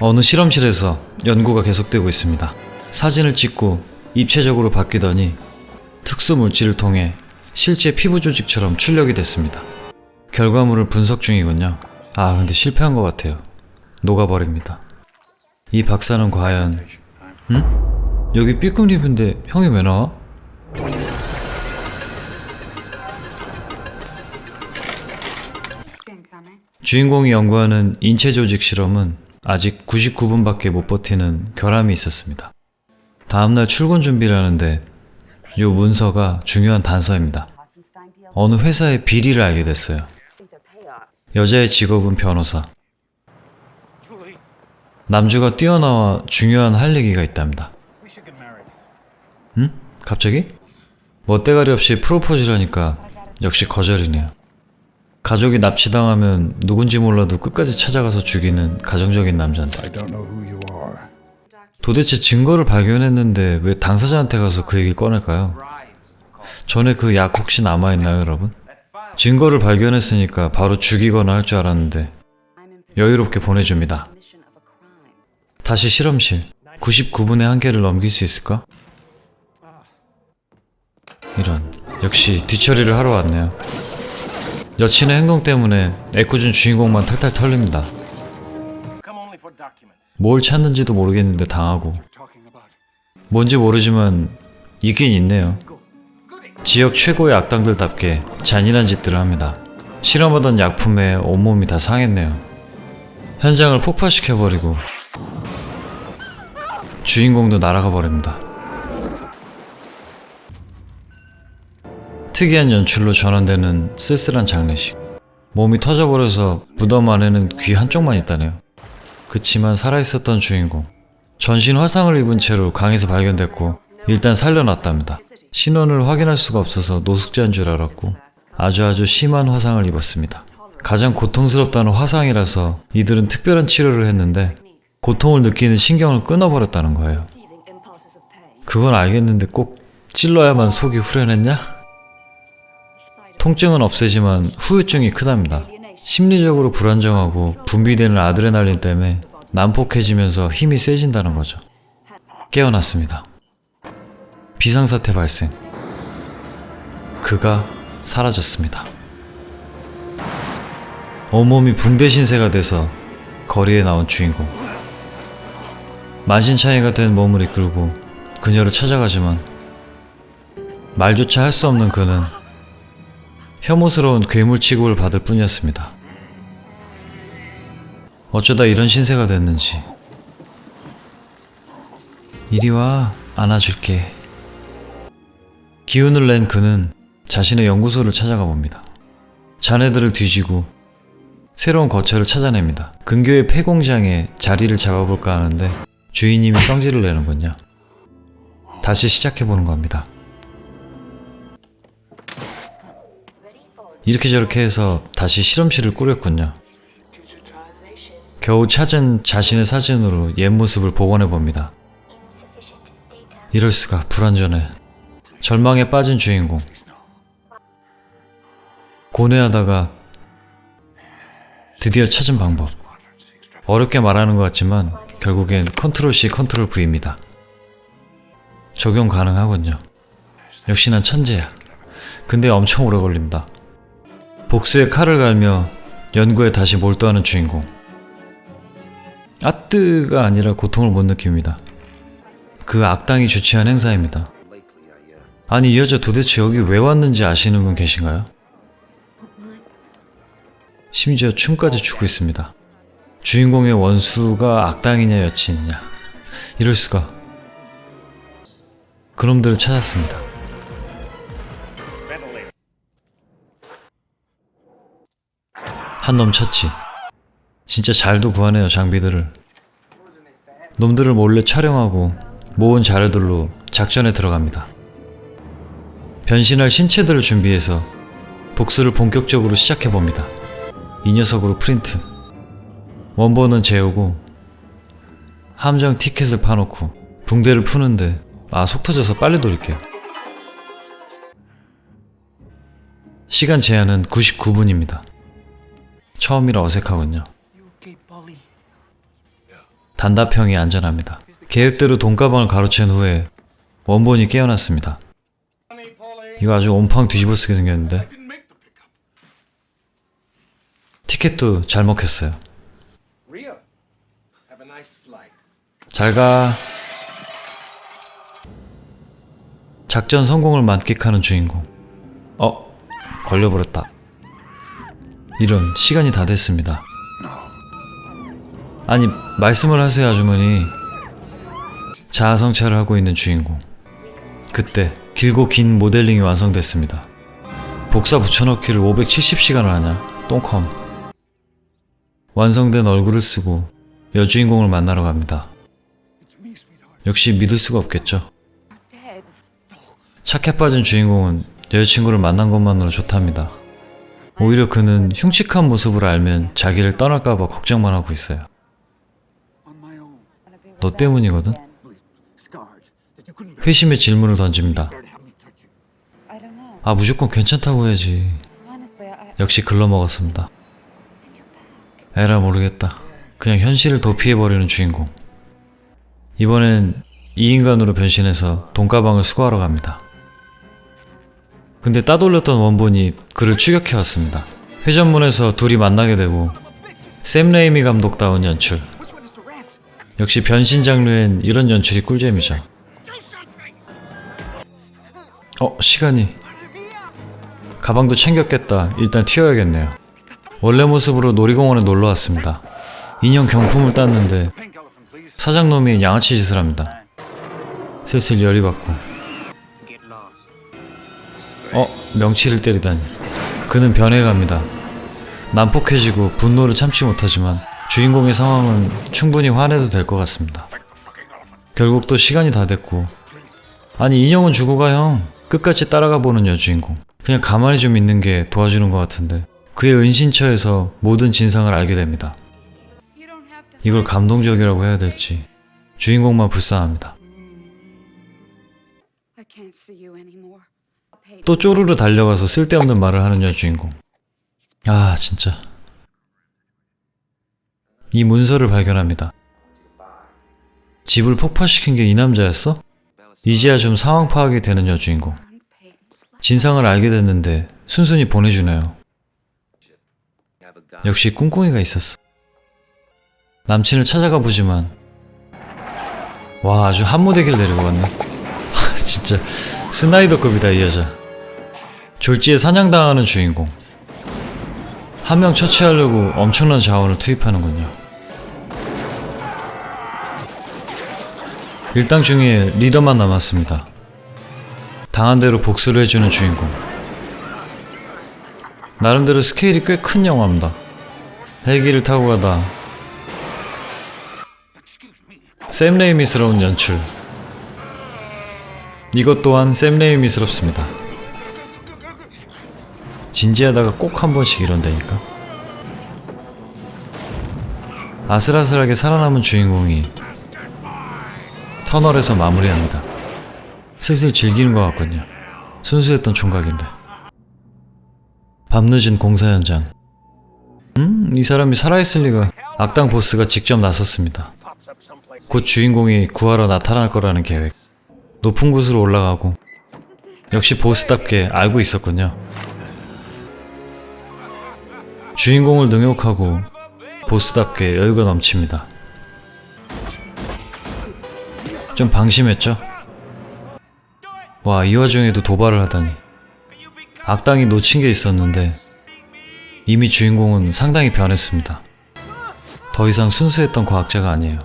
어느 실험실에서 연구가 계속되고 있습니다. 사진을 찍고 입체적으로 바뀌더니 특수 물질을 통해 실제 피부 조직처럼 출력이 됐습니다. 결과물을 분석 중이군요. 아, 근데 실패한 것 같아요. 녹아버립니다. 이 박사는 과연, 응? 여기 삐끔 입은데 형이 왜 나와? 주인공이 연구하는 인체 조직 실험은 아직 99분밖에 못 버티는 결함이 있었습니다. 다음날 출근 준비를 하는데 요 문서가 중요한 단서입니다. 어느 회사의 비리를 알게 됐어요. 여자의 직업은 변호사. 남주가 뛰어나와 중요한 할 얘기가 있답니다. 응? 갑자기? 멋대가리 없이 프로포즈를 하니까 역시 거절이네요. 가족이 납치당하면 누군지 몰라도 끝까지 찾아가서 죽이는 가정적인 are. 도대체 증거를 발견했는데 왜 당사자한테 가서 그 얘기를 꺼낼까요? 전에 그 약 혹시 남아있나요 여러분? 증거를 발견했으니까 바로 죽이거나 할 줄 알았는데 여유롭게 보내줍니다. 다시 실험실 99분의 한계를 넘길 수 있을까? 이런 역시 뒤처리를 하러 왔네요. 여친의 행동 때문에 애꿎은 주인공만 탈탈 털립니다. 뭘 찾는지도 모르겠는데 당하고 뭔지 모르지만 있긴 있네요. 지역 최고의 악당들답게 잔인한 짓들을 합니다. 실험하던 약품에 온몸이 다 상했네요. 현장을 폭파시켜버리고 주인공도 날아가 버립니다. 특이한 연출로 전환되는 쓸쓸한 장례식. 몸이 터져버려서 무덤 안에는 귀 한쪽만 있다네요. 그치만 살아있었던 주인공. 전신 화상을 입은 채로 강에서 발견됐고 일단 살려놨답니다. 신원을 확인할 수가 없어서 노숙자인 줄 알았고 아주 아주 심한 화상을 입었습니다. 가장 고통스럽다는 화상이라서 이들은 특별한 치료를 했는데 고통을 느끼는 신경을 끊어버렸다는 거예요. 그건 알겠는데 꼭 찔러야만 속이 후련했냐? 통증은 없애지만 후유증이 크답니다. 심리적으로 불안정하고 분비되는 아드레날린 때문에 난폭해지면서 힘이 세진다는 거죠. 깨어났습니다. 비상사태 발생. 그가 사라졌습니다. 온몸이 붕대 신세가 돼서 거리에 나온 주인공. 만신창이가 된 몸을 이끌고 그녀를 찾아가지만 말조차 할 수 없는 그는 혐오스러운 괴물 취급을 받을 뿐이었습니다. 어쩌다 이런 신세가 됐는지. 이리 와, 안아줄게. 기운을 낸 그는 자신의 연구소를 찾아가 봅니다. 자네들을 뒤지고 새로운 거처를 찾아냅니다. 근교의 폐공장에 자리를 잡아볼까 하는데 주인님이 성질을 내는군요. 다시 시작해보는 겁니다. 이렇게 저렇게 해서 다시 실험실을 꾸렸군요. 겨우 찾은 자신의 사진으로 옛 모습을 복원해 봅니다. 이럴 수가 불완전해. 절망에 빠진 주인공. 고뇌하다가 드디어 찾은 방법. 어렵게 말하는 것 같지만 결국엔 컨트롤 C 컨트롤 V입니다. 적용 가능하군요. 역시 난 천재야. 근데 엄청 오래 걸립니다. 복수의 칼을 갈며 연구에 다시 몰두하는 주인공. 아뜨가 아니라 고통을 못 느낍니다. 그 악당이 주최한 행사입니다. 아니 이 여자 도대체 여기 왜 왔는지 아시는 분 계신가요? 심지어 춤까지 추고 있습니다. 주인공의 원수가 악당이냐 여친이냐 이럴 수가. 그놈들을 찾았습니다. 한 놈 쳤지. 진짜 잘도 구하네요, 장비들을. 놈들을 몰래 촬영하고 모은 자료들로 작전에 들어갑니다. 변신할 신체들을 준비해서 복수를 본격적으로 시작해봅니다. 이 녀석으로 프린트. 원본은 재우고 함정 티켓을 파놓고 붕대를 푸는데 아 속 터져서 빨리 돌릴게요. 시간 제한은 99분입니다. 처음이라 어색하군요. 단답형이 안전합니다. 계획대로 돈가방을 가로챈 후에 원본이 깨어났습니다. 이거 아주 온팡 뒤집어쓰게 생겼는데 티켓도 잘 먹혔어요. Rio, have a nice flight. 잘 가. 작전 성공을 만끽하는 주인공. 어, 걸려버렸다. 이런 시간이 다 됐습니다. 아니 말씀을 하세요 아주머니. 자아성찰을 하고 있는 주인공. 그때 길고 긴 모델링이 완성됐습니다. 복사 붙여넣기를 570시간을 하냐? 똥컴. 완성된 얼굴을 쓰고 여주인공을 만나러 갑니다. 역시 믿을 수가 없겠죠. 착해 빠진 주인공은 여자친구를 만난 것만으로 좋답니다. 오히려 그는 흉측한 모습을 알면 자기를 떠날까봐 걱정만 하고 있어요. 너 때문이거든? 회심의 질문을 던집니다. 아, 무조건 괜찮다고 해야지. 역시 글러먹었습니다. 에라 모르겠다. 그냥 현실을 도피해버리는 주인공. 이번엔 이 인간으로 변신해서 돈가방을 수거하러 갑니다. 근데 따돌렸던 원본이 그를 추격해왔습니다. 회전문에서 둘이 만나게 되고 샘 레이미 감독다운 연출. 역시 변신 장르엔 이런 연출이 꿀잼이죠. 어, 시간이. 가방도 챙겼겠다. 일단 튀어야겠네요. 원래 모습으로 놀이공원에 놀러 왔습니다. 인형 경품을 땄는데 사장놈이 양아치 짓을 합니다. 슬슬 열이 받고 명치를 때리다니 그는 변해갑니다. 난폭해지고 분노를 참지 못하지만 주인공의 상황은 충분히 화내도 될 것 같습니다. 결국 또 시간이 다 됐고 아니 인형은 주고 가 형. 끝까지 따라가 보는 여주인공. 그냥 가만히 좀 있는 게 도와주는 것 같은데 그의 은신처에서 모든 진상을 알게 됩니다. 이걸 감동적이라고 해야 될지 주인공만 불쌍합니다. I can't see you anymore. 또 쪼르르 달려가서 쓸데없는 말을 하는 여주인공. 아 진짜. 이 문서를 발견합니다. 집을 폭파시킨 게 이 남자였어? 이제야 좀 상황 파악이 되는 여주인공. 진상을 알게 됐는데 순순히 보내주네요. 역시 꿍꿍이가 있었어. 남친을 찾아가 보지만 와 아주 한무대기를 데리고 왔네. 하, 진짜 스나이더급이다 이 여자. 졸지에 사냥당하는 주인공. 한 명 처치하려고 엄청난 자원을 투입하는군요. 일당 중에 리더만 남았습니다. 당한 대로 복수를 해주는 주인공. 나름대로 스케일이 꽤 큰 영화입니다. 헬기를 타고 가다 샘 레이미스러운 연출. 이것 또한 샘 레이미스럽습니다. 진지하다가 꼭 한 번씩 이런다니까. 아슬아슬하게 살아남은 주인공이 터널에서 마무리합니다. 슬슬 즐기는 것 같군요. 순수했던 총각인데. 밤늦은 공사 현장. 음, 이 사람이 살아있을 리가. 악당 보스가 직접 나섰습니다. 곧 주인공이 구하러 나타날 거라는 계획. 높은 곳으로 올라가고. 역시 보스답게 알고 있었군요. 주인공을 능욕하고 보스답게 여유가 넘칩니다. 좀 방심했죠? 와, 이 와중에도 도발을 하다니. 악당이 놓친 게 있었는데 이미 주인공은 상당히 변했습니다. 더 이상 순수했던 과학자가 아니에요.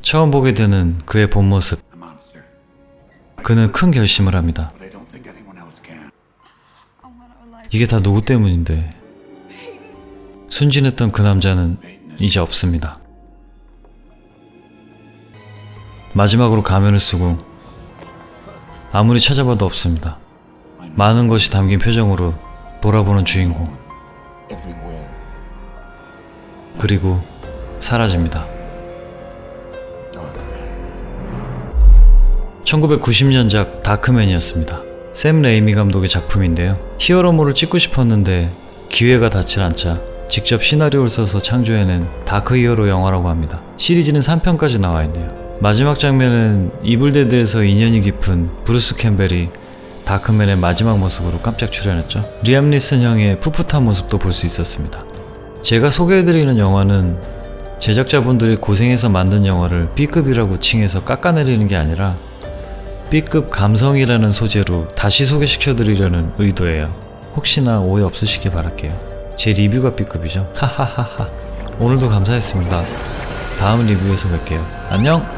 처음 보게 되는 그의 본 모습. 그는 큰 결심을 합니다. 이게 다 누구 때문인데. 순진했던 그 남자는 이제 없습니다. 마지막으로 가면을 쓰고 아무리 찾아봐도 없습니다. 많은 것이 담긴 표정으로 돌아보는 주인공. 그리고 사라집니다. 1990년작 다크맨이었습니다. 샘 레이미 감독의 작품인데요. 히어로물을 찍고 싶었는데 기회가 닿질 않자 직접 시나리오를 써서 창조해낸 다크 히어로 영화라고 합니다. 시리즈는 3편까지 나와 있네요. 마지막 장면은 이블데드에서 인연이 깊은 브루스 캠벨이 다크맨의 마지막 모습으로 깜짝 출연했죠. 리암 니슨 형의 풋풋한 모습도 볼 수 있었습니다. 제가 소개해드리는 영화는 제작자분들이 고생해서 만든 영화를 B급이라고 칭해서 깎아내리는 게 아니라 B급 감성이라는 소재로 다시 소개시켜드리려는 의도예요. 혹시나 오해 없으시길 바랄게요. 제 리뷰가 B급이죠. 하하하하. 오늘도 감사했습니다. 다음 리뷰에서 뵐게요. 안녕!